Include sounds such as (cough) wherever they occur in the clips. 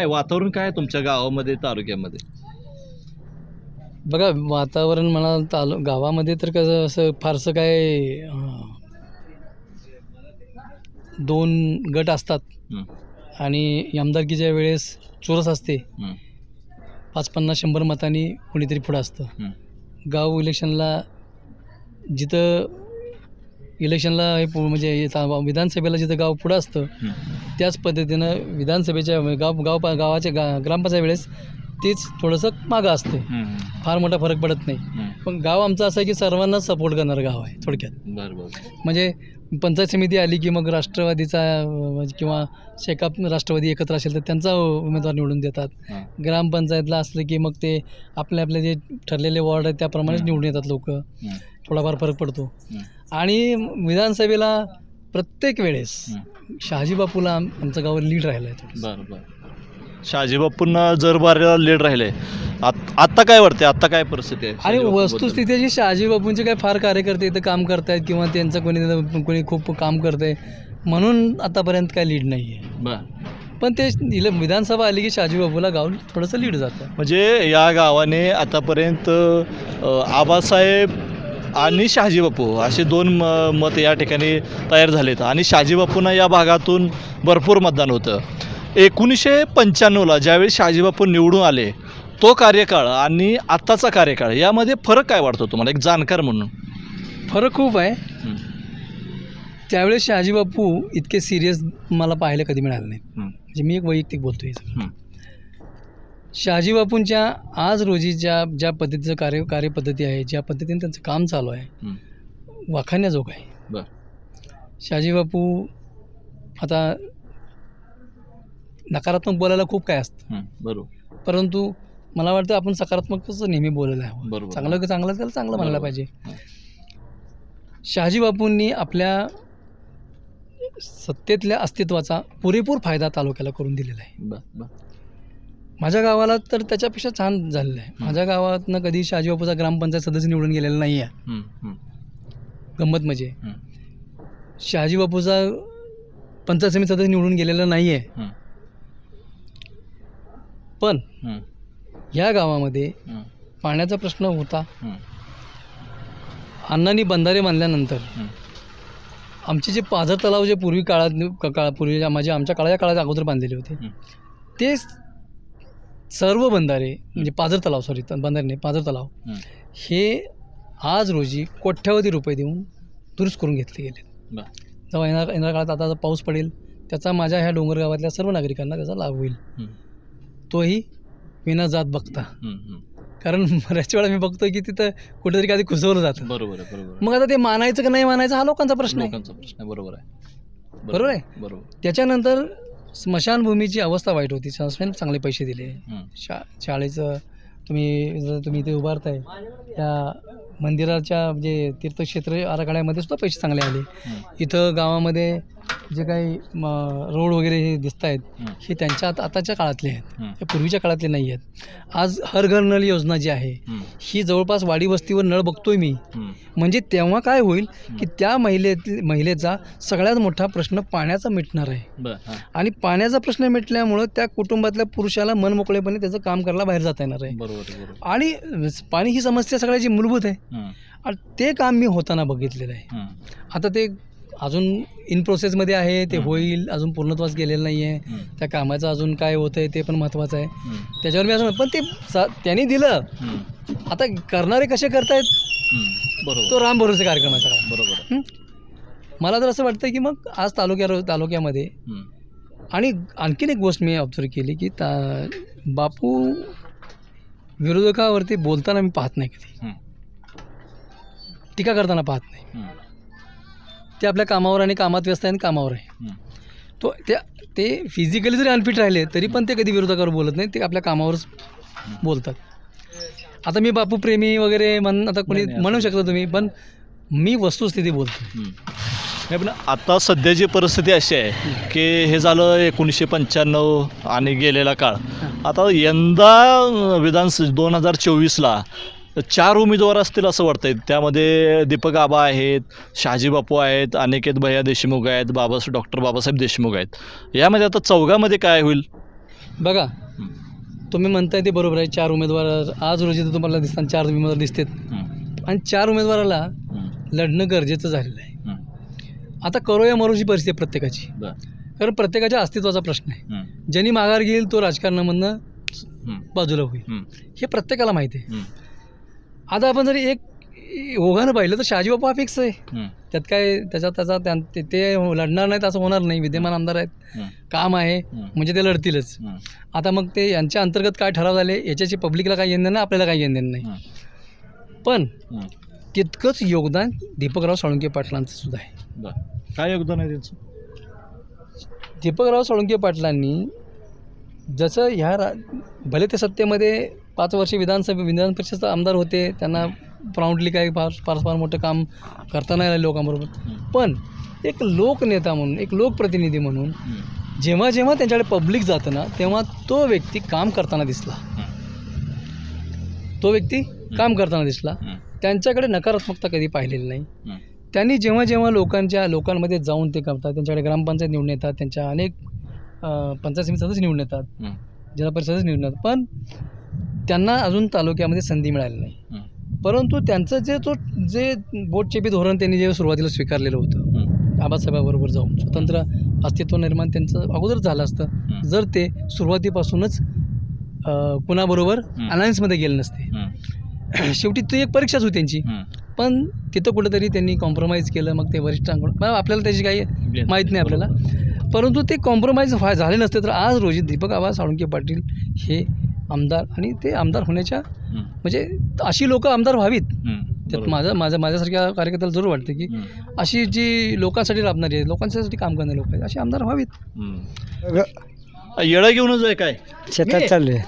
काय वातावरण काय आहे तुमच्या गावामध्ये तालुक्यामध्ये? बघा वातावरण मला तालु गावामध्ये तर कसं असं फारसं काय अं, दोन गट असतात. हं, आणि आमदारकीच्या वेळेस चोरस असते. हं, पाच पन्नास शंभर मतांनी कोणीतरी पुढं असतं. हं. गाव इलेक्शनला जिथं इलेक्शनला हे पु- म्हणजे विधानसभेला जिथं गाव पुढं असतं. त्याच पद्धतीनं विधानसभेच्या गाव गाव गावाच्या गा ग्रामपंचायत वेळेस तेच थोडंसं मागं असते फार मोठा फरक पडत नाही. पण गाव आमचं असं आहे की सर्वांनाच सपोर्ट करणारं गाव आहे थोडक्यात बरं बरं म्हणजे पंचायत समिती आली की मग राष्ट्रवादीचा अं, किंवा शेकाप राष्ट्रवादी एकत्र असेल तर त्यांचा उमेदवार निवडून देतात हां. ग्रामपंचायतला असलं की मग ते आपले आपले जे ठरलेले वॉर्ड आहेत त्याप्रमाणेच हं. निवडून येतात लोक हं, थोडाफार फरक पडतो. आणि विधानसभेला प्रत्येक वेळेस. शहाजी बापूला आम- आमचं गाव लीड राहिलं आहे बरं बरं. शहाजी बापूंना जर बाऱ्याला लेट राहिले आत- आत्ता काय वाटते आत्ता काय परिस्थिती आहे आणि? वस्तुस्थिती अशी शहाजी बापूंचे काही फार कार्यकर्ते इथं काम करतायत किंवा त्यांचं कोणी कोणी खूप काम करतंय म्हणून आतापर्यंत काय लीड नाही आहे बरं. पण ते विधानसभा आली की शहाजी बापूला गाव थोडंसं लीड जातं. म्हणजे या गावाने आतापर्यंत आबासाहेब आणि शहाजी बापू असे दोन म मत या ठिकाणी तयार झालेत. आणि शहाजी बापूंना या भागातून भरपूर मतदान होतं. एकोणीसशे पंच्याण्णवला ज्यावेळी शहाजी बापू निवडून आले तो कार्यकाळ आणि आत्ताचा कार्यकाळ यामध्ये फरक काय वाटतो तुम्हाला? एक जाणकार म्हणून. फरक खूप आहे. त्यावेळेस शहाजी बापू इतके सिरियस मला पाहायला कधी मिळालं नाही म्हणजे मी एक वैयक्तिक बोलतो हे सगळं हं, शहाजी बापूंच्या आज रोजी ज्या ज्या पद्धतीचं कार्य कार्यपद्धती आहे ज्या पद्धतीने त्यांचं काम चालू आहे. वाखाण्याजोग आहे बरं शहाजी बापू आता नकारात्मक बोलायला खूप काय असतं बरोबर परंतु मला वाटतं आपण सकारात्मकच नेहमी बोलायला हवं. चांगलं चांगलं त्याला चांगलं म्हणायला. पाहिजे. शहाजी बापूंनी आपल्या सत्तेतल्या अस्तित्वाचा पुरेपूर फायदा तालुक्याला करून दिलेला आहे माझ्या गावाला तर त्याच्यापेक्षा छान झालेलं आहे. माझ्या गावातनं कधी शहाजी बापूचा ग्रामपंचायत सदस्य निवडून गेलेला नाही आहे हं, हं, गंमत म्हणजे. शहाजी बापूचा पंचायत समिती सदस्य निवडून गेलेला नाही आहे हं, पण ह्या गावामध्ये पाण्याचा प्रश्न होता. अण्णांनी बंधारे बांधल्यानंतर. आमचे जे पाझर तलाव जे पूर्वी काळात काळा पूर्वी माझ्या आमच्या काळाच्या काळात अगोदर बांधलेले होते हं. सर्व बंधारे म्हणजे पाझर तलाव सॉरी बंधारे नाही पाझर तलाव हं. आज रोजी कोट्यावधी रुपये देऊन दुरुस्त करून घेतले गेले. जेव्हा येणार येणाऱ्या काळात आता पाऊस पडेल त्याचा माझ्या ह्या डोंगर गावातल्या सर्व नागरिकांना त्याचा लाभ होईल तोही विना जात बघता. कारण (laughs) बऱ्याच वेळा मी बघतोय की तिथं कुठेतरी काही खुसवलं जातं बरोबर. मग आता ते मानायचं का नाही मानायचं हा लोकांचा प्रश्न आहे लोकांचा प्रश्न आहे बरोबर आहे बरोबर आहे? बरोबर त्याच्यानंतर स्मशानभूमीची अवस्था वाईट होती. शासनाने चांगले पैसे दिले. शा शाळेचं तुम्ही जर तुम्ही इथे उभारताय त्या मंदिराच्या जे तीर्थक्षेत्र आराखड्यामध्ये सुद्धा पैसे चांगले आले. इथं गावामध्ये जे काही रोड वगैरे हे दिसत आहेत हं, त्यांच्या आता आताच्या काळातले आहेत. हं, ते पूर्वीच्या काळातले नाही आहेत. आज हर घर नळ योजना जी आहे हं, जवळपास वाडी वस्तीवर नळ बघतोय मी. म्हणजे तेव्हा काय होईल की त्या महिलेतील महिलेचा सगळ्यात मोठा प्रश्न पाण्याचा मिटणार आहे. आणि पाण्याचा प्रश्न मिटल्यामुळं त्या कुटुंबातल्या पुरुषाला मनमोकळेपणे त्याचं काम करायला बाहेर जाता येणार आहे. आणि पाणी ही समस्या सगळ्याची मूलभूत आहे. आणि ते काम मी होताना बघितलेलं आहे. आता ते अजून इन प्रोसेसमध्ये आहे ते. होईल अजून पूर्णत्वास गेलेलं नाही आहे त्या कामाचं अजून काय होतं आहे ते पण महत्त्वाचं आहे. त्याच्यावर मी असं पण ते सा- त्यांनी दिलं. आता करणारे कसे करतायत? बरोबर. तो राम भरोसे कार्यक्रम आहे सगळा. बरोबर आहे. हं? मला तर असं वाटतं की मग आज तालुक्या तालुक्यामध्ये आणि आणखीन एक गोष्ट मी ऑब्झर्व केली की ता बापू विरोधकावरती बोलताना मी पाहत नाही कधी. टीका करताना पाहत नाही. ते आपल्या कामावर आणि कामात व्यस्त आहे आणि कामावर आहे. हं, तो त्या ते फिजिकली जरी अनफिट राहिले तरी पण ते कधी विरोधकावर बोलत नाही ते आपल्या कामावरच बोलतात. आता मी बापू प्रेमी वगैरे म्हण आता कोणी म्हणू शकता तुम्ही पण मी वस्तुस्थिती बोलतो हं. नाही पण आता सध्याची परिस्थिती अशी आहे की हे झालं एकोणीसशे पंच्याण्णव आणि गेलेला काळ. आता यंदा विधान दोन हजार चोवीसला चार उमेदवार असतील असं वाटतंय त्यामध्ये दीपक आबा आहेत शहाजी बापू आहेत अनिकेत भैया देशमुख आहेत बाबा डॉक्टर बाबासाहेब देशमुख आहेत यामध्ये आता चौघामध्ये काय होईल बघा. तुम्ही म्हणताय ते बरोबर आहे चार उमेदवार आज रोजी तर तुम्हाला दिसतात चार उमेदवार दिसतात. आणि चार उमेदवाराला. लढणं गरजेचं झालेलं आहे. आता करो या मरोची परिस्थिती प्रत्येकाची कारण प्रत्येकाच्या अस्तित्वाचा प्रश्न आहे. ज्यांनी माघार घेईल तो राजकारणामधनं. बाजूला होईल हं. प्रत्येकाला माहिती आहे. आता आपण जरी एक ओघानं पाहिलं तर शहाजी बापू फिक्स आहे. त्यात काय त्याच्यात त्याचा त्या- ते- लढणार नाहीत असं होणार नाही विद्यमान आमदार आहेत. काम आहे. म्हणजे ते लढतीलच. आता मग ते यांच्या अंतर्गत काय ठराव झाले याच्याशी पब्लिकला काही घेणं नाही आपल्याला काही घेणं नाही. पण. तितकंच योगदान दीपकराव साळुंके पाटलांचं सुद्धा आहे काय योगदान आहे त्यांचं दीपकराव साळुंके पाटलांनी जसं ह्या रा भले ते सत्तेमध्ये पाच वर्षे विधानसभा विधान परिषद आमदार होते त्यांना प्राऊंडली काही फार फार फार मोठं काम करता नाही आलं लोकांबरोबर. पण एक लोकनेता म्हणून एक लोकप्रतिनिधी म्हणून. जेव्हा जेव्हा त्यांच्याकडे पब्लिक जातं ना तेव्हा तो व्यक्ती काम करताना दिसला. तो व्यक्ती काम करताना दिसला. त्यांच्याकडे नकारात्मकता कधी पाहिलेली नाही. त्यांनी जेव्हा जेव्हा लोकांच्या लोकांमध्ये जाऊन ते करतात त्यांच्याकडे ग्रामपंचायत निवडून येतात त्यांच्या अनेक पंचायत समिती सदस्य निवडून येतात. जिल्हा परिषद सदस्य निवडून येतात पण त्यांना अजून तालुक्यामध्ये संधी मिळाली नाही. परंतु त्यांचं जे तो जे बोटचेपी धोरण त्यांनी जे सुरुवातीला स्वीकारलेलं होतं. आबासाहेबाबरोबर जाऊन स्वतंत्र अस्तित्व निर्माण त्यांचं अगोदर झालं असतं. जर ते सुरुवातीपासूनच कुणाबरोबर. अलायन्समध्ये गेले नसते. (clears throat) शेवटी ती एक परीक्षाच होती त्यांची. पण तिथं कुठंतरी त्यांनी कॉम्प्रोमाइज केलं मग ते वरिष्ठांकडून आपल्याला त्याची काही माहीत नाही आपल्याला परंतु ते कॉम्प्रोमाइज व्हाय झाले नसते तर आज रोजी दीपक आबा साळुंके पाटील हे आमदार आणि ते आमदार होण्याच्या. म्हणजे अशी लोक आमदार व्हावीत. हं. त्यात. माझं माझ्या माझ्यासारख्या कार्यकर्त्याला जरूर वाटतं की. अशी जी लोकांसाठी राबणारी आहेत लोकांसाठी काम करणारे लोक आहेत असे आमदार व्हावीत. हं. येडा घेऊनच आहे काय? शेतात चाललोय.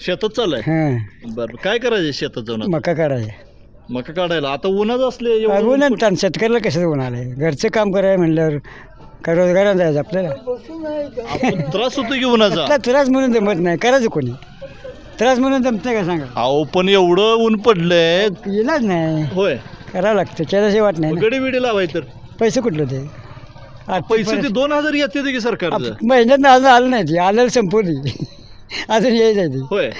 शेतात चाललाय? हां. बरं. काय करायचं शेतात जाऊन? मका काढायचे मका काढायला. आता उन्हाच असले ऊन ना शेतकऱ्याला कसं होऊन आलंय? घरचं काम करायला म्हणल्यावर का रोजगारात जायचं आपल्याला? त्रास होतो की उन्हाचा? त्रास म्हणून जमत नाही. करायचं कोणी? त्रास म्हणून जमतं का सांगा? अहो पण एवढं ऊन पडलंय. इलाज नाही. होय. करावं लागतं केल्याशिवाय वाट नाही ना. गडी बिडी लावाय तर. पैसे कुठलं ते पैसे ते दोन हजार येते की सरकारचं. महिन्यात अजून आलं नाही ते आलेलं संपवली. अजून यायचं ते. होय.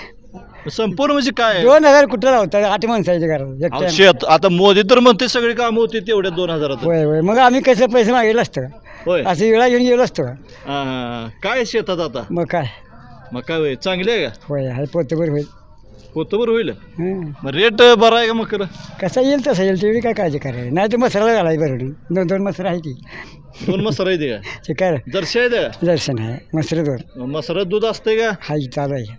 संपूर्ण म्हणजे काय? दोन हजार कुठं लावतात? आठ माणसाच्या घरात अहो, एकट्यानं. शेत आता मोदी तर म्हणते सगळी कामं होती तेवढ्या दोन हजारात होय होय. मग आम्ही कसं पैसे मागितलं असतं? का होय. असं वेळा घेऊन गेलो असतो. का हा, हा, हा. काय शेतात आता? मग काय? मग काय होय चांगले आहे का? होय हाय पोतभर होईल. पोतभर होईल. हं. मग रेट बरा आहे का मग खरं कसा येईल तसा येईल तेवढी काय काळजी करायची नाही. तर मसाला घालायची बरोबर दोन दोन मसरा आहे ती. दोन मसाला येते का? (laughs) ते काय? जर्शी आहे का? दर्शन आहे मसरे दोन. मसाला दूध असते का? हाय चालू आहे.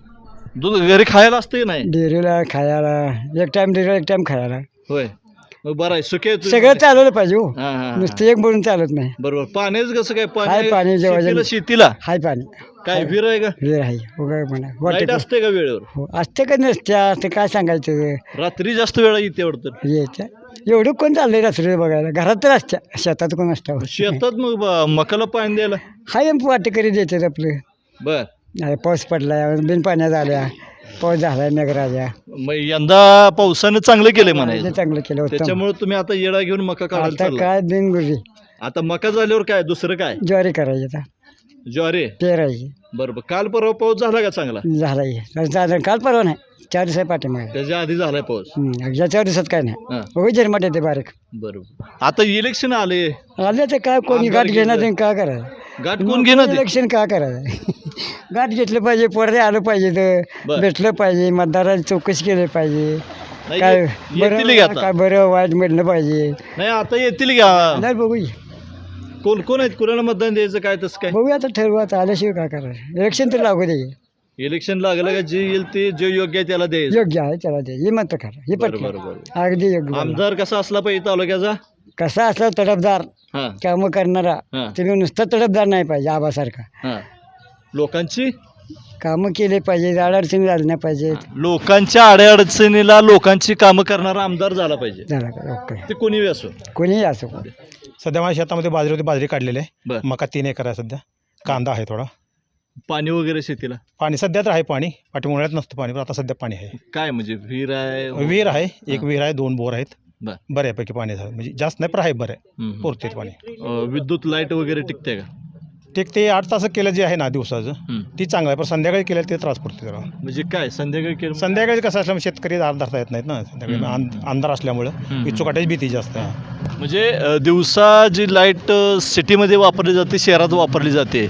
दूध घरी खायला असते की नाही? डेअरीला खायला. एक टाइम डेअरीला एक टाइम खायला. होय. मग बरं आहे सुके सगळं चालवलं पाहिजे हो. नुसतं एक बोलून चालत नाही. बरोबर. पाण्याच कसं काय? हाय पाणी जेव्हा- शेतीला शेतीला? हाय पाणी. काय विहीर आहे का? वेळ आहे. उगा म्हणा. लाइट वाटत असते का वेळेवर? हो असते का नसते? असते. काय सांगायचं? रात्री जास्त वेळा येते वाटतं. यायच्या एवढं कोण चाललंय रात्री बघायला? घरात तर असत्या. शेतात कोण असतं? शेतात मग ब- मकाला पाणी द्यायला? हाय वाटेकरी देतात आपलं. बर. अरे पाऊस पडला बिन पाण्यात आल्या. पाऊस झालाय मेघराजा मग यंदा पावसानं चांगलं केलंय ते म्हणायचं. चांगलं केलं त्याच्यामुळे तुम्ही आता येडा घेऊन मका काढायला आता चालला काय बिनगुरी आता मका झाल्यावर काय? दुसरं काय? ज्वारी करायची आता. ज्वारी? पेरायची बरोबर काल परवा पाऊस झाला का चांगला? झालाय साधारण काल परवा नाही. चार दिवसा पाठीमागे. त्याच्या आधी झालाय पाऊस. हम्म, या चार दिवसात काय नाही. हा. हो जन्मात येते बारीक. बरोबर आता इलेक्शन आले. आले तर काय कोणी गाठ घेणार. ते काय करायचं? गाठ कोण घेणार ते? इलेक्शन का करायचं? (laughs) गाठ घेतलं पाहिजे पोरदे आलं पाहिजे बर. तर भेटलं पाहिजे मतदाराची चौकशी केली पाहिजे. नाही, काय येतील की आता? काय बरं वाईट मिळलं पाहिजे. नाही आता येतील का? नाही बघू कोण कोण आहेत? कुणाला मतदान द्यायचं? काय तसं काय? बघूया आता ठरवू आता. आल्याशिवाय काय करायचं? इलेक्शन तर लागू दे. इलेक्शन लागलं का? जे येईल ते जे योग्य आहे त्याला द्यायचं. योग्य आहे त्याला दे हे म्हणतं खरं हे बरं, बरं. अगदी योग्य बोलला. आमदार कसा असला पाहिजे तालुक्याचा? कसा असला तडफदार हा. कामं करणारा हा. तुम्ही नुसतं तडफदार नाही पाहिजे आबासारखा. हा. लोकांची? कामं केले पाहिजे अडचणी झाल्या नाही पाहिजेत लोकांच्या अडचणीला लोकांची कामं करणारा आमदार झाला पाहिजे. झाला पाहिजे. ओके. ते कोणी असो. कोणीही असो. कोण सध्या माझ्या शेतामध्ये बाजरी होती बाजरी काढलेली आहे. बर. मका तीन एकर आहे सध्या. कांदा आहे थोडा. पाणी वगैरे शेतीला? पाणी सध्या तर आहे पाणी. पाठी उन्हाळ्यात नसतं पाणी पण आता सध्या पाणी आहे. काय म्हणजे विहीर आहे? विहीर आहे एक विहीर आहे दोन बोर आहेत. बर. बऱ्यापैकी पाणी झालं म्हणजे जास्त नाही पण आहे बरं आहे. हम्म. पुरते पाणी. अं, विद्युत लाइट वगैरे टिकते का? ते ते आठ तास केलं जे आहे ना दिवसाचं हं. ती चांगलं आहे पण संध्याकाळी केलं ते त्रास पडतो जरा म्हणजे काय संध्याकाळी केलं संध्याकाळी कसं असल्यामुळे शेतकरी दार धरता येत नाहीत ना संध्याकाळी हं. अंध- अंधार असल्यामुळं हं. विचुकाट्याची भीती जास्त आहे म्हणजे अ, दिवसा जी लाइट सिटीमध्ये वापरली जाते शहरात वापरली जाते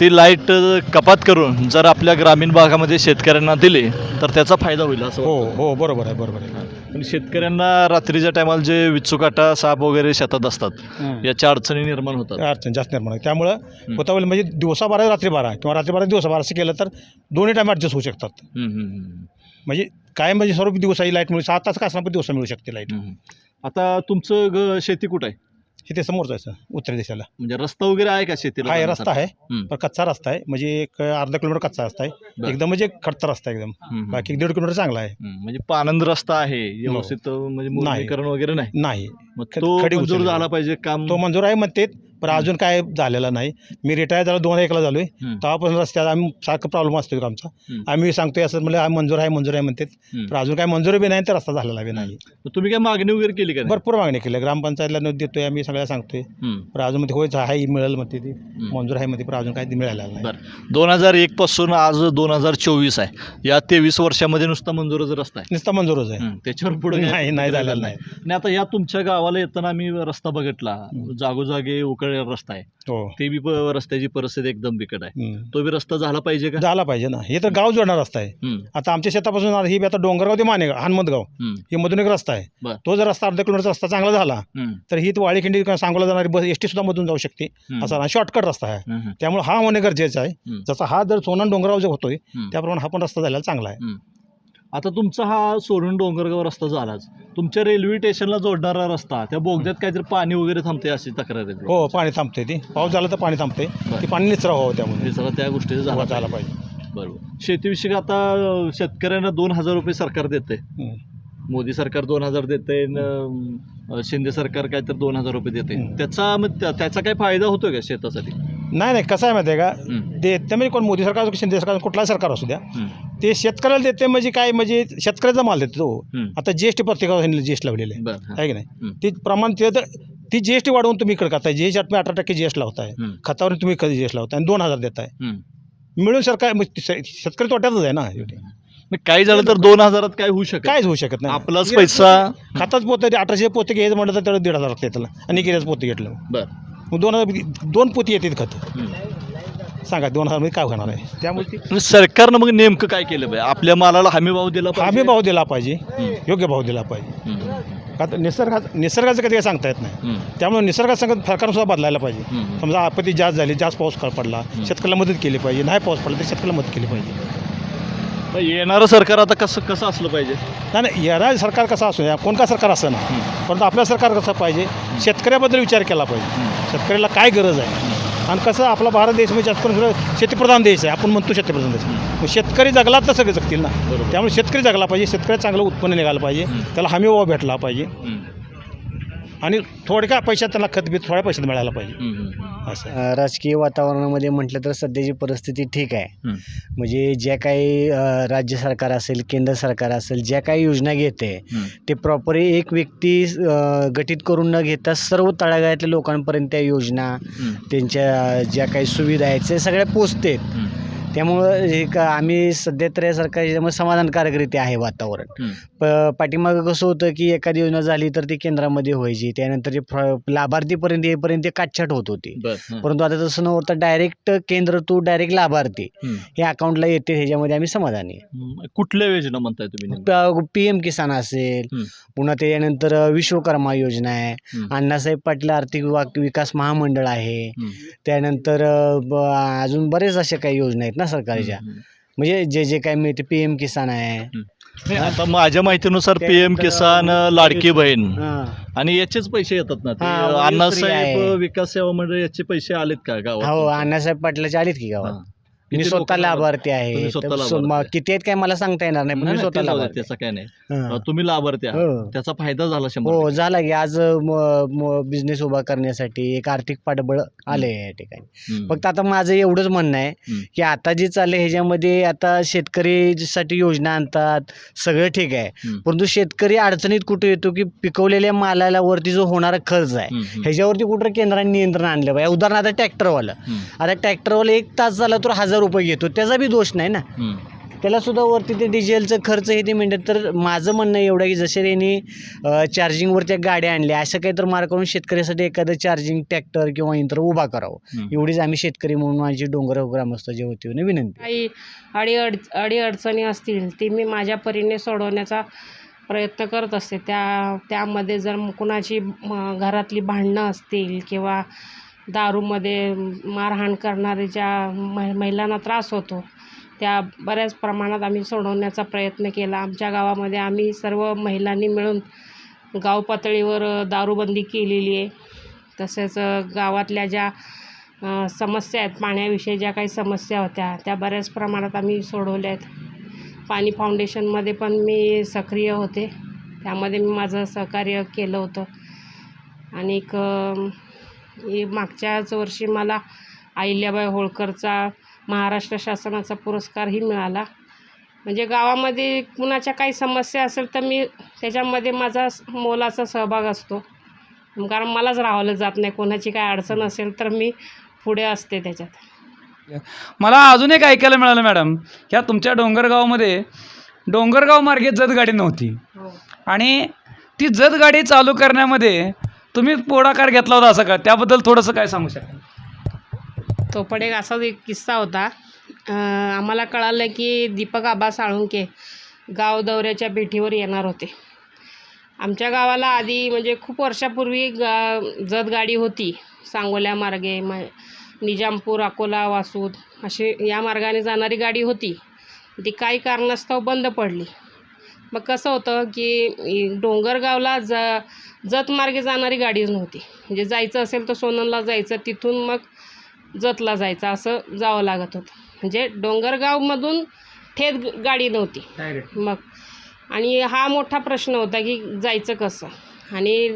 ती लाइट कपात करून जर आपल्या ग्रामीण भागामध्ये शेतकऱ्यांना दिली तर त्याचा फायदा होईल असं हो. हो बरोबर आहे बरोबर आहे. पण शेतकऱ्यांना रात्रीच्या टायमाला जे विचुकाटा साप वगैरे शेतात असतात याच्या अडचणी निर्माण होतात. अडचण जास्त निर्माण आहे त्यामुळं होता होईल म्हणजे दिवसा बारा रात्री बारा किंवा रात्री बारा दिवसा बारा असं केलं तर दोन्ही टाईम ॲडजस्ट होऊ शकतात. म्हणजे काय म्हणजे सर्व दिवसाही लाइट मिळू सात तास का असणार पण दिवसा मिळू शकते लाइट. आता तुमचं ग शेती कुठं आहे? हे ते समोर जायचं उत्तर दिशेला म्हणजे रस्ता वगैरे आहे का शेतीला हा हे? रस्ता आहे हम्म. पण कच्चा रस्ता आहे म्हणजे एक अर्धा किलोमीटर कच्चा रस्ता आहे. एकदम म्हणजे खडचा रस्ता आहे एकदम हम्म. बाकी एक दीड किलोमीटर चांगला आहे हम्म. म्हणजे पानंद रस्ता आहे व्यवस्थित म्हणजे मुद्रीकरण वगैरे नाही नाही मग ख- तो खडी मंजूर उचलली. झाला पाहिजे काम तो मंजूर आहे म्हणते पण अजून काय झालेला नाही. मी रिटायर झालो दोन एकला झालोय. तेव्हापासून रस्त्यात आम्ही सारखं प्रॉब्लेम असतो आमचा. आम्ही सांगतोय असं म्हणजे आम्ही मंजूर आहे मंजूर आहे म्हणते. पण अजून काय मंजूर बी नाही तर रस्ता झालेला बी नाही. तुम्ही काय मागणी वगैरे केली का? भरपूर मागणी केली. ग्रामपंचायतला नोंद देतोय आम्ही सगळ्या सांगतोय. पण अजून मध्ये होय आहे मिळेल म्हणते ती. मंजूर आहे म्हणते पण अजून काय मिळालेलं नाही. दोन हजार एक पासून आज दोन हजार चोवीस आहे. या तेवीस वर्षामध्ये नुसता मंजूरच रस्ता आहे. नुसता मंजूरच आहे. त्याच्यावर पुढे नाही, नाही झालेलं नाही. आता या तुमच्या गावाला येताना आम्ही रस्ता बघितला. जागोजागी उकळलेला रस्ता आहे हो ते बी प- रस्त्याची परिस्थिती एकदम बिकट आहे हम्म. तो बी रस्ता झाला पाहिजे का झाला पाहिजे ना हे तर गाव जोडणार रस्ता आहे हम्म. आता आमच्या शेतापासून आता ही आता डोंगरगाव ते मानेगाव हनुमतगाव हम्म. हे मधून एक रस्ता आहे बरं. तो जर रस्ता अर्धा किलोमीटरचा रस्ता चांगला झाला हम्म. तर ही वाळीखिंडी सांगोला जाणारी बस एस टी सुद्धा मधून जाऊ शकते हम्म. असा शॉर्टकट रस्ता आहे हम्म. त्यामुळे हा होणे गरजेचं आहे हम्म. जसा हा जर सोनन डोंगराव जो होतोय हम्म. त्याप्रमाणे हा पण रस्ता झालेला चांगला आहे आता तुमचा हा सोडून डोंगरगाव रस्ता झालाच. तुमच्या रेल्वे स्टेशनला जोडणारा रस्ता त्या बोगद्यात काहीतरी पाणी वगैरे थांबते अशी तक्रार आहे हो पाणी थांबते ती. पाऊस झाला तर पाणी थांबते. ते पाणी निचरा व्हावं त्यामुळे. सगळं त्या गोष्टी हो, झाला झाला पाहिजे. बरोबर. शेतीविषयक आता शेतकऱ्यांना दोन हजार रुपये सरकार देते. मोदी सरकार दोन हजार देते शिंदे सरकार काय तर दोन हजार रुपये देते. त्याचा मग त्या- त्याचा काय फायदा होतोय का शेतासाठी नाही नाही कसं आहे माहिती आहे का हम्म. ते ते म्हणजे कोण मोदी सरकार असो की शिंदे सरकार कुठलाही सरकार असू द्या. ते शेतकऱ्याला देते म्हणजे काय म्हणजे शेतकऱ्याचा माल देतो तो. आता जी एस टी प्रत्येकावर जी एस टी लावलेलं आहे की नाही. ते प्रमाण ते तर ती जी एस टी वाढवून तुम्ही इकडे करताय जी एस टी अठरा टक्के जी एस टी लावताय हम्म. खतावर तुम्ही कधी जी एस टी लावताय आणि दोन हजार देताय. मिळून सरकार शेतकरी तोट्यातच आहे ना काही झालं तर दोन हजारात काय होऊ शकत काहीच होऊ शकत नाही. आपलाच पैसा खताच पोते अठराशे पोते घ्यायचं म्हटलं तर त्याला दीड हजार लागते त्याला. आणि गिऱ्याच पोते घेतलं. बर. मग दोन हजार दोन पोती येतात खत. सांगा दोन हजारमध्ये काय होणार आहे? त्यामुळे ती सरकारनं मग नेमकं काय केलं पाहिजे? आपल्या मालाला हमी भाव दिला पाहिजे? हमी भाव दिला पाहिजे. योग्य भाव दिला पाहिजे. हम्म. का तर निसर्गात निसर्गाचं कधी काही सांगता येत नाही. हम्म. त्यामुळे निसर्गात संगत सरकारनं सुद्धा बदलायला पाहिजे. हम्म. समजा आपत्ती जास्त झाली जास्त पाऊस पडला शेतकऱ्याला मदत केली पाहिजे. नाही पाऊस पडला तर शेतकऱ्याला मदत केली पाहिजे. मग येणारं सरकार आता कसं कसं असलं पाहिजे? नाही नाही येणारं सरकार कसं असू द्या? कोण का सरकार असं ना परंतु आपलं सरकार कसं पाहिजे? शेतकऱ्याबद्दल विचार केला पाहिजे. शेतकऱ्याला काय गरज आहे? आणि कसं आपला भारत देश म्हणजे जास्त करून सगळं शेतीप्रधान देश आहे. आपण म्हणतो शेतीप्रधान देश. मग शेतकरी जगला तर सगळे जगतील ना. त्यामुळे शेतकरी जगला पाहिजे. शेतकऱ्याला चांगलं उत्पन्न निघालं पाहिजे. त्याला हमी भाव भेटला पाहिजे. आणि थोडक्या पैशात त्याला खत बीत थोड्या पैशात मिळायला पाहिजे. असं अ, राजकीय वातावरणामध्ये म्हटलं तर सध्याची परिस्थिती ठीक आहे. म्हणजे ज्या काही अ, राज्य सरकार असेल केंद्र सरकार असेल ज्या काही योजना घेते. ते प्रॉपरली एक व्यक्ती अ, गठीत करून न घेता सर्व तळागाळातल्या लोकांपर्यंत त्या योजना. त्यांच्या ज्या काही सुविधा आहेत ते सगळ्या पोचतेत. त्यामुळं हे का आम्ही सध्या तर या सरकारच्यामुळे समाधानकारकरीत्या आहे वातावरण. प पाठीमागं कसं होतं की एखादी योजना झाली तर ती केंद्रामध्ये व्हायची त्यानंतर ते फ्रॉ लाभार्थीपर्यंत येईपर्यंत ते काटछाट होत होती. परंतु आता तसं न होता डायरेक्ट केंद्र टू डायरेक्ट लाभार्थी. हे अकाउंटला येते ह्याच्यामध्ये आम्ही समाधानी. कुठल्या योजना म्हणताय तुम्ही? पी एम किसान असेल. पुन्हा त्याच्यानंतर विश्वकर्मा योजना आहे. अण्णासाहेब पाटील आर्थिक विकास महामंडळ आहे. त्यानंतर अजून बरेच अशा काही योजना आहेत ना सरकारच्या. म्हणजे जे जे काही मिळते पी एम किसान आहे नाही, आता माझ्या माहितीनुसार पी एम त्यानंतर, किसान लाडकी बहीण हां. आणि याचेच पैसे येतात ना ते हा, वयोश्री अण्णासाहेब आहे. विकास सेवा मंडळ याचे पैसे आलेत का हो गावात अण्णासाहेब पाटलाचे आलीत की गावात हा. मी किती स्वतः लोकांना लाभार्थी आहे तुम्ही स्वतः तर लाभार्थी सो- म- आहे. किती आहेत काय मला सांगता येणार नाही पण नाही, मी नाही, स्वतः ते जाऊ दे, लाभार्थी त्याचं काय नाही. अ, तुम्ही लाभार्थी आहात. हो. त्याचा फायदा झाला शंभर हो. झाला की आज बिझनेस उभा करण्यासाठी एक आर्थिक पाठबळ आले या ठिकाणी हम्म. फक्त आता माझं एवढंच म्हणणं आहे. की आता जे चाललंय ह्याच्यामध्ये आता शेतकरीसाठी योजना आणतात सगळं ठीक आहे हम्म. परंतु शेतकरी अडचणीत कुठे येतो की पिकवलेल्या मालाला वरती जो होणारा खर्च आहे हम्म, हम्म, ह्याच्यावरती कुठं केंद्राने नियंत्रण आणलं पाहिजे उदाहरणार्थ ट्रॅक्टरवाला हम्म, आता ट्रॅक्टरवाला एक तास झाला तर हजार रुपये घेतो त्याचा बी दोष नाही ना. त्याला सुद्धा वरती ते डिझेलचं खर्च हे ते मिळतात. तर माझं म्हणणं एवढं की जसे त्यांनी अं, चार्जिंगवरच्या गाड्या आणल्या असं काही तर मार्ग करून शेतकऱ्यासाठी एखादं चार्जिंग ट्रॅक्टर किंवा यंत्र उभा करावं. एवढीच आम्ही शेतकरी म्हणून माझी डोंगराव ग्रामस्थाच्या वतीने विनंती. काही अडी अड अडीअडचणी असतील ती मी माझ्या परीने सोडवण्याचा प्रयत्न करत असते. त्या त्यामध्ये जर कुणाची घरातली भांडणं असतील किंवा दारूमध्ये मारहाण करणारे ज्या मह महिलांना त्रास होतो. त्या बऱ्याच प्रमाणात आम्ही सोडवण्याचा प्रयत्न केला. आमच्या गावामध्ये आम्ही सर्व महिलांनी मिळून गाव पातळीवर दारूबंदी केलेली आहे. तसेच गावातल्या ज्या समस्या आहेत पाण्याविषयी ज्या काही समस्या होत्या त्या बऱ्याच प्रमाणात आम्ही सोडवल्या आहेत. पाणी फाउंडेशनमध्ये पण मी सक्रिय होते. त्यामध्ये मी माझं सहकार्य केलं होतं. आणि हे मागच्याच वर्षी मला अहिल्याबाई होळकरचा महाराष्ट्र शासनाचा पुरस्कारही मिळाला. म्हणजे गावामध्ये कुणाच्या काही समस्या असेल तर मी त्याच्यामध्ये माझा मोलाचा सहभाग असतो. कारण मलाच राहावलं जात नाही. कोणाची काय अडचण असेल तर मी पुढे असते त्याच्यात. मला अजून एक ऐकायला मिळालं मॅडम. ह्या तुमच्या डोंगरगावमध्ये डोंगरगाव मार्गे जत गाडी नव्हती आणि ती जत गाडी चालू करण्यामध्ये तुम्ही पुढाकार घेतला होता असं का? त्याबद्दल थोडंसं काय सांगू शकाल तो पण एक असाच एक किस्सा होता. अं, आम्हाला कळालं की दीपक आबा साळुंके गाव दौऱ्याच्या भेटीवर येणार होते. आमच्या गावाला आधी म्हणजे खूप वर्षापूर्वी गा जत गाडी होती. सांगोल्या मार्गे म निजामपूर अकोला वासूद अशी या मार्गाने जाणारी गाडी होती. ती काही कारणास्तव बंद पडली. मग कसं होतं की डोंगरगावला ज जत मार्गे जाणारी गाडीच नव्हती. म्हणजे जायचं असेल तर सोननला जायचं तिथून मग जतला जायचं असं जावं लागत होतं. म्हणजे डोंगरगावमधून थेट ग- गाडी नव्हती. मग आणि हा मोठा प्रश्न होता की जायचं कसं? आणि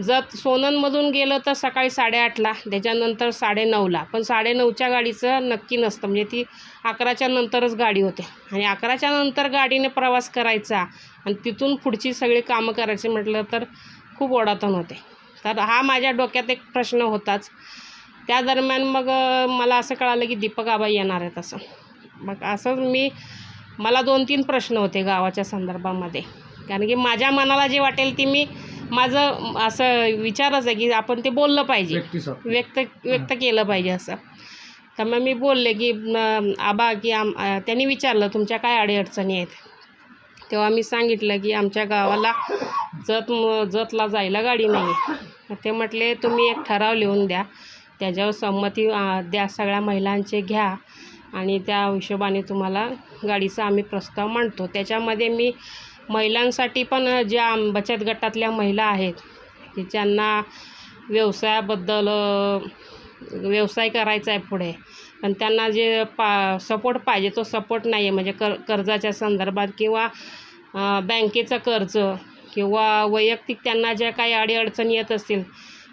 जर सोननमधून गेलं तर सकाळी साडेआठला त्याच्यानंतर साडेनऊला. पण साडेनऊच्या गाडीचं नक्की नसतं. म्हणजे ती अकराच्या नंतरच गाडी होते. आणि अकराच्या नंतर गाडीने प्रवास करायचा आणि तिथून पुढची सगळी कामं करायची म्हटलं तर खूप ओढाताण होते. तर हा माझ्या डोक्यात एक प्रश्न होताच. त्या दरम्यान मग मला असं कळालं की दीपक आबा येणार आहेत असं. मग असंच मी मला दोन तीन प्रश्न होते गावाच्या संदर्भामध्ये. कारण की माझ्या मनाला जे वाटेल ती मी माझं असं विचारच आहे की आपण ते बोललं पाहिजे. व्यक्त व्यक्त केलं पाहिजे असं. तर मग मी बोलले की आबा की आम त्यांनी विचारलं तुमच्या काय अडीअडचणी आहेत? तेव्हा मी सांगितलं की आमच्या गावाला जत म- जतला जायला गाडी नाही ते म्हटले तुम्ही एक ठराव लिहून द्या. त्याच्यावर संमती द्या. सगळ्या महिलांचे घ्या. आणि त्या हिशोबाने तुम्हाला गाडीचा आम्ही प्रस्ताव मांडतो. त्याच्यामध्ये मी महिलांसाठी पण ज्या बचत गटातल्या महिला आहेत की ज्यांना व्यवसायाबद्दल व्यवसाय करायचा आहे पुढे. पण त्यांना जे पा सपोर्ट पाहिजे तो सपोर्ट नाही आहे म्हणजे कर कर्जाच्या संदर्भात किंवा बँकेचं कर्ज किंवा वैयक्तिक त्यांना ज्या काही अडीअडचणी येत असतील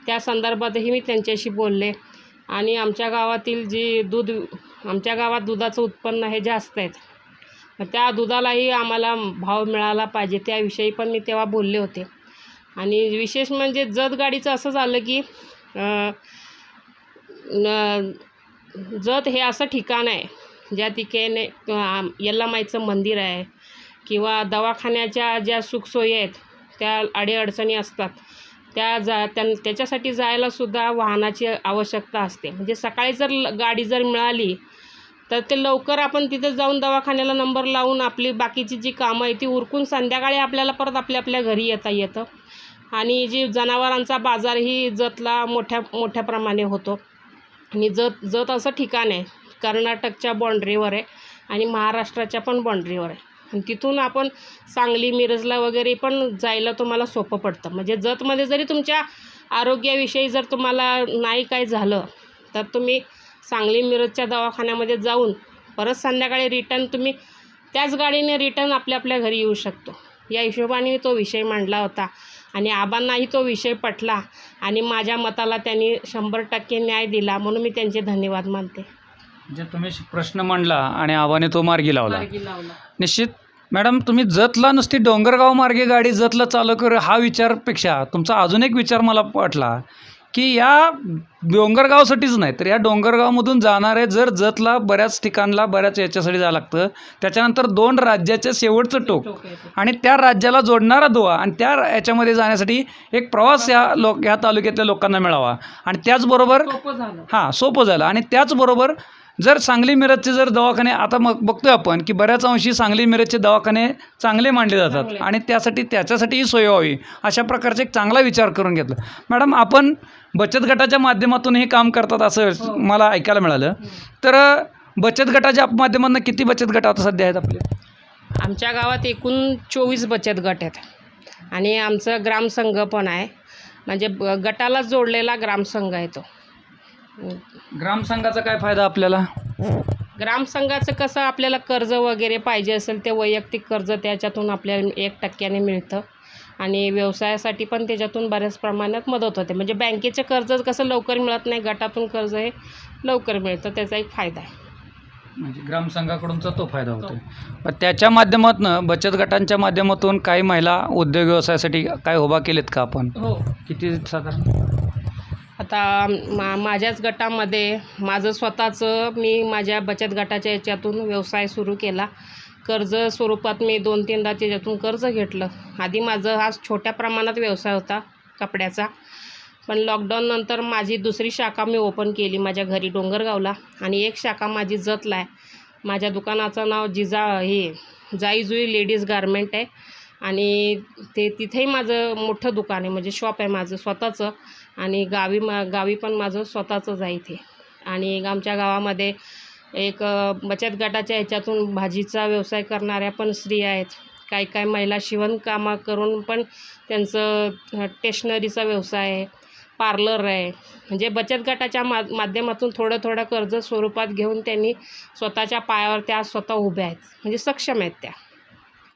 त्या संदर्भातही मी त्यांच्याशी बोलले. आणि आमच्या गावातील जी दूध आमच्या गावात दुधाचं उत्पन्न हे जास्त आहेत त्या दुधालाही आम्हाला भाव मिळाला पाहिजे त्याविषयी पण मी तेव्हा बोलले होते. आणि विशेष म्हणजे जत गाडीचं असं झालं की न- जत हे असं ठिकाण आहे ज्या ठिकाणी यल्लामाईचं मंदिर आहे किंवा दवाखान्याच्या ज्या सुखसोयी आहेत त्या अडीअडचणी असतात. त्या जा त्यां त्याच्यासाठी जायलासुद्धा वाहनाची आवश्यकता असते. म्हणजे सकाळी जर ल- गाडी जर मिळाली तर ते लवकर आपण तिथे जाऊन दवाखान्याला नंबर लावून आपली बाकीची जी कामं आहे ती उरकून संध्याकाळी आपल्याला परत आपल्या आपल्या घरी येता येतं. आणि जी जनावरांचा बाजारही जतला मोठ्या मोठ्या प्रमाणे होतो. आणि जत जत असं ठिकाण आहे. कर्नाटकच्या बाँड्रीवर आहे आणि महाराष्ट्राच्या पण बाँड्रीवर आहे. आणि तिथून आपण सांगली मिरजला वगैरे पण जायला तुम्हाला सोपं पडतं. म्हणजे जतमध्ये जरी तुमच्या आरोग्याविषयी जर तुम्हाला नाही काय झालं तर तुम्ही सांगली मिरजच्या दवाखान्यामध्ये जाऊन परत संध्याकाळी रिटर्न तुम्ही त्याच गाडीने रिटर्न आपल्या आपल्या घरी येऊ शकतो. या हिशोबाने मी तो विषय मांडला होता आणि आबांनाही तो विषय पटला आणि माझ्या मताला त्यांनी शंभर टक्के न्याय दिला म्हणून मी त्यांचे धन्यवाद मानते. जे तुम्ही प्रश्न मांडला आणि आबाने तो मार्गी लावला. मार्गी लावला. निश्चित मॅडम तुम्ही जतला नुसती डोंगरगाव मार्गे गाडी जतला चालू कर हा विचारपेक्षा तुमचा अजून एक विचार मला वाटला. की या डोंगरगावसाठीच नाही तर या डोंगरगावमधून जाणारे जर जतला बऱ्याच ठिकाणला बऱ्याच याच्यासाठी जावं लागतं त्याच्यानंतर दोन राज्याच्या शेवटचं टोक आणि त्या राज्याला जोडणारा दुवा आणि त्या याच्यामध्ये जाण्यासाठी एक प्रवास या लोक ह्या तालुक्यातल्या लोकांना मिळावा. आणि त्याचबरोबर हां सोपं झालं. आणि त्याचबरोबर जर सांगली मिरजचे जर दवाखाने आता मग बघतोय आपण की बऱ्याच अंशी सांगली मिरजचे दवाखाने चांगले मानले जातात. आणि त्यासाठी त्याच्यासाठीही सोय व्हावी अशा प्रकारचा एक चांगला विचार करून घेतला. मॅडम आपण बचत गटाच्या माध्यमातून हे काम करतात असं मला ऐकायला मिळालं. तर अ, बचत गटाच्या माध्यमातून किती बचत गट आता सध्या आहेत आपले? आमच्या गावात एकूण चोवीस बचत गट आहेत. आणि आमचं ग्रामसंघ पण आहे. म्हणजे गटाला जोडलेला ग्रामसंघ आहे तो. ग्रामसंघाचा काय फायदा आपल्याला? ग्रामसंघाचं कसं आपल्याला कर्ज वगैरे पाहिजे असेल ते वैयक्तिक कर्ज त्याच्यातून आपल्याला एक टक्क्याने मिळतं. आणि व्यवसायासाठी पण त्याच्यातून बऱ्याच प्रमाणात मदत होते. म्हणजे बँकेचे कर्ज कसं लवकर मिळत नाही गटातून कर्ज हे लवकर मिळतं त्याचा एक फायदा आहे. म्हणजे ग्रामसंघाकडूनचा तो फायदा होतो मग त्याच्या माध्यमातून बचत गटांच्या माध्यमातून काही महिला उद्योग व्यवसायासाठी काय उभा केलेत का आपण? हो. किती साधारण? आता मा माझ्याच गटामध्ये माझं स्वतःचं मी माझ्या बचत गटाच्या याच्यातून व्यवसाय सुरू केला. कर्ज स्वरूपात मी दोन तीनदा त्याच्यातून कर्ज घेतलं. आधी माझं हा छोट्या प्रमाणात व्यवसाय होता कपड्याचा. पण लॉकडाऊननंतर माझी दुसरी शाखा मी ओपन केली माझ्या घरी डोंगरगावला. आणि एक शाखा माझी जतला आहे. माझ्या दुकानाचं नाव जिजा हे जाईजुई लेडीज गारमेंट आहे. आणि ते तिथेही माझं मोठं दुकान आहे. म्हणजे शॉप आहे माझं स्वतःचं. आणि गावी मा गावी पण माझं स्वतःचंच आहे इथे. आणि आमच्या गावामध्ये एक बचत गटाच्या ह्याच्यातून भाजीचा व्यवसाय करणाऱ्या पण स्त्रिया आहेत. काही काही महिला शिवणकामा करून पण त्यांचं टेशनरीचा व्यवसाय आहे पार्लर आहे. म्हणजे बचत गटाच्या मा माध्यमातून थोडं थोडं कर्ज स्वरूपात घेऊन त्यांनी स्वतःच्या पायावर त्या स्वतः उभ्या आहेत. म्हणजे सक्षम आहेत त्या.